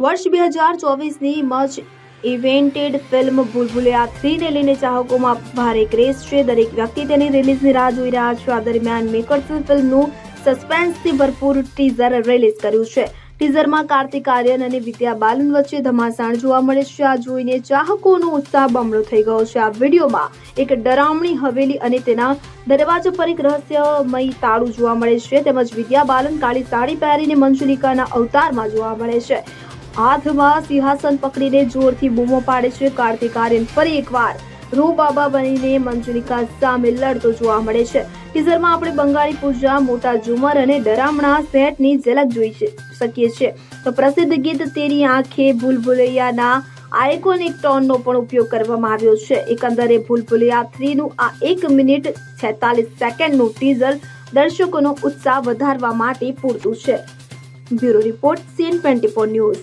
વર્ષ બે હજાર ચોવીસની મચ ઇવેન્ટેડ ફિલ્મ ભૂલભુલિયા થ્રીને લઈને ચાહકોમાં ભારે ક્રેઝ છે. દરેક વ્યક્તિ તેની રિલીઝની રાહ જોઈ રહ્યા છે. આ દરમિયાન મેકર્સ ફિલ્મનું સસ્પેન્સથી ભરપૂર ટીઝર રિલીઝ કર્યું છે. ટીઝરમાં કાર્તિક આર્યન અને વિદ્યા બાલન વચ્ચે ધમાસાણ જોવા મળે છે. આ જોઈને ચાહકોનો ઉત્સાહ બમણો થઈ ગયો છે. આ વિડીયોમાં એક ડરામણી હવેલી અને તેના દરવાજા પર એક રહસ્યમય તાળું જોવા મળે છે. તેમજ વિદ્યા બાલન કાળી સાડી પહેરીને મંજુલિકાના અવતારમાં જોવા મળે છે. હાથમાં સિંહાસન પકડીને જોરથી બૂમો પાડે છે કાર્તિક આર્યન. ફરી એકવાર રૂ બાબા બનીને મંજુલિકા સામે લડતો જોવા મળે છે. ટીઝરમાં આપણે બંગાળી પૂજા, મોટા ઝુમર અને ડરામણા સેટની ઝલક જોઈ શકીએ છીએ. તો પ્રસિદ્ધ ગીત તેરી આંખે ભૂલભુલૈયાના આઇકોનિક ટોનનો પણ ઉપયોગ કરવામાં આવ્યો છે. એકંદરે ભૂલભુલૈયા થ્રીનું આ એક મિનિટ છેતાલીસ સેકન્ડનું ટીઝર દર્શકોનો ઉત્સાહ વધારવા માટે પૂરતું છે. Bureau report CN twenty news.